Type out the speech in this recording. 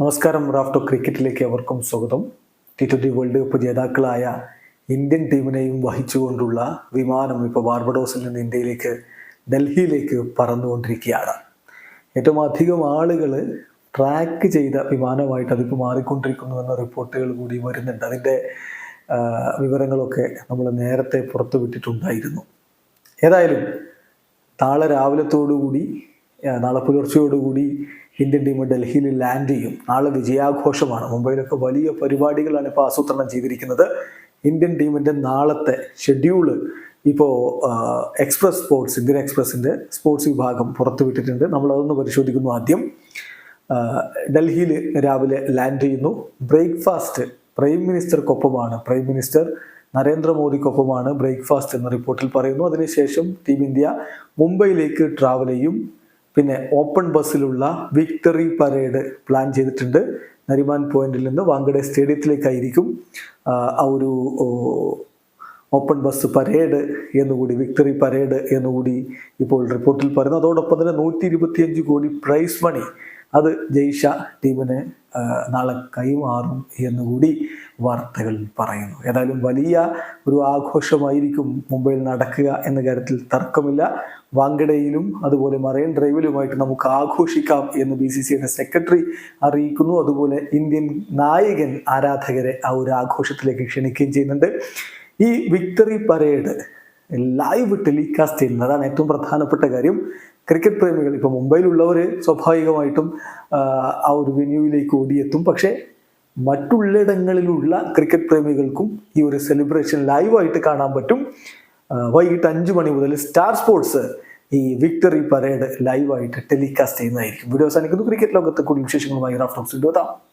നമസ്കാരം. റാഫ്റ്റോ ക്രിക്കറ്റിലേക്ക് അവർക്കും സ്വാഗതം. ടി ട്വന്റി വേൾഡ് കപ്പ് ജേതാക്കളായ ഇന്ത്യൻ ടീമിനെയും വഹിച്ചുകൊണ്ടുള്ള വിമാനം ഇപ്പോൾ ബാർബഡോസിൽ നിന്ന് ഇന്ത്യയിലേക്ക് ഡൽഹിയിലേക്ക് പറന്നുകൊണ്ടിരിക്കുകയാണ്. ഏറ്റവും അധികം ആളുകൾ ട്രാക്ക് ചെയ്ത വിമാനമായിട്ട് അതിപ്പോൾ മാറിക്കൊണ്ടിരിക്കുന്നു എന്ന റിപ്പോർട്ടുകൾ കൂടി വരുന്നുണ്ട്. അതിന്റെ വിവരങ്ങളൊക്കെ നമ്മൾ നേരത്തെ പുറത്തുവിട്ടിട്ടുണ്ടായിരുന്നു. ഏതായാലും നാളെ രാവിലത്തോടുകൂടി ആ, നാളെ പുലർച്ചയോടുകൂടി ഇന്ത്യൻ ടീം ഡൽഹിയിൽ ലാൻഡ് ചെയ്യും. നാളെ വിജയാഘോഷമാണ്. മുംബൈയിലൊക്കെ വലിയ പരിപാടികളാണ് ഇപ്പോൾ ആസൂത്രണം ചെയ്തിരിക്കുന്നത്. ഇന്ത്യൻ ടീമിന്റെ നാളത്തെ ഷെഡ്യൂൾ ഇപ്പോൾ എക്സ്പ്രസ് സ്പോർട്സ് ഇന്ത്യൻ എക്സ്പ്രസിന്റെ സ്പോർട്സ് വിഭാഗം പുറത്തുവിട്ടിട്ടുണ്ട് നമ്മളതൊന്ന് പരിശോധിക്കുന്നു ആദ്യം. ഡൽഹിയിൽ രാവിലെ ലാൻഡ് ചെയ്യുന്നു. ബ്രേക്ക്ഫാസ്റ്റ് പ്രൈം മിനിസ്റ്റർക്കൊപ്പമാണ്. പ്രൈം മിനിസ്റ്റർ നരേന്ദ്രമോദിക്കൊപ്പമാണ് ബ്രേക്ക്ഫാസ്റ്റ് എന്ന റിപ്പോർട്ടിൽ പറയുന്നു. അതിനുശേഷം ടീം ഇന്ത്യ മുംബൈയിലേക്ക് ട്രാവൽ ചെയ്യും. പിന്നെ ഓപ്പൺ ബസ്സിലുള്ള വിക്ടറി പരേഡ് പ്ലാൻ ചെയ്തിട്ടുണ്ട്. നരിമാൻ പോയിന്റിൽ നിന്ന് വാങ്കഡെ സ്റ്റേഡിയത്തിലേക്കായിരിക്കും ആ, ഒരു ഓപ്പൺ ബസ് പരേഡ് എന്നുകൂടി വിക്ടറി പരേഡ് എന്നുകൂടി ഇപ്പോൾ റിപ്പോർട്ടിൽ പറയുന്നു. അതോടൊപ്പം തന്നെ നൂറ്റി ഇരുപത്തിയഞ്ച് കോടി പ്രൈസ് മണി അത് ജയ്ഷ ടീമിന് നാളെ കൈമാറും എന്നുകൂടി വാർത്തകൾ പറയുന്നു. ഏതായാലും വലിയ ഒരു ആഘോഷമായിരിക്കും മുംബൈയിൽ നടക്കുക എന്ന കാര്യത്തിൽ തർക്കമില്ല. വാങ്കഡയിലും അതുപോലെ മറൈൻ ഡ്രൈവിലുമായിട്ട് നമുക്ക് ആഘോഷിക്കാം എന്ന് ബി സി സിയുടെ സെക്രട്ടറി അറിയിക്കുന്നു. അതുപോലെ ഇന്ത്യൻ നായകൻ ആരാധകരെ ആ ഒരു ആഘോഷത്തിലേക്ക് ക്ഷണിക്കുകയും ചെയ്യുന്നുണ്ട്. ഈ വിക്ടറി പരേഡ് ലൈവ് ടെലികാസ്റ്റ് ചെയ്യുന്നത് അതാണ് ഏറ്റവും പ്രധാനപ്പെട്ട കാര്യം. ക്രിക്കറ്റ് പ്രേമികൾ. ഇപ്പോൾ മുംബൈയിലുള്ളവർ സ്വാഭാവികമായിട്ടും ആ, ഒരു വെന്യൂവിലേക്ക് ഓടിയെത്തും. പക്ഷേ മറ്റുള്ളിടങ്ങളിലുള്ള ക്രിക്കറ്റ് പ്രേമികൾക്കും ഈ ഒരു സെലിബ്രേഷൻ ലൈവായിട്ട് കാണാൻ പറ്റും. വൈകിട്ട് അഞ്ച് മണി മുതൽ സ്റ്റാർ സ്പോർട്സ് ഈ വിക്ടറി പരേഡ് ലൈവായിട്ട് ടെലികാസ്റ്റ് ചെയ്യുന്നതായിരിക്കും. വീഡിയോ അവസാനിക്കുന്നു. ക്രിക്കറ്റ് ലോകത്തെ കൂടുതൽ വിശേഷങ്ങളുമായി റാഫ്റ്റോക്സ് എത്താം.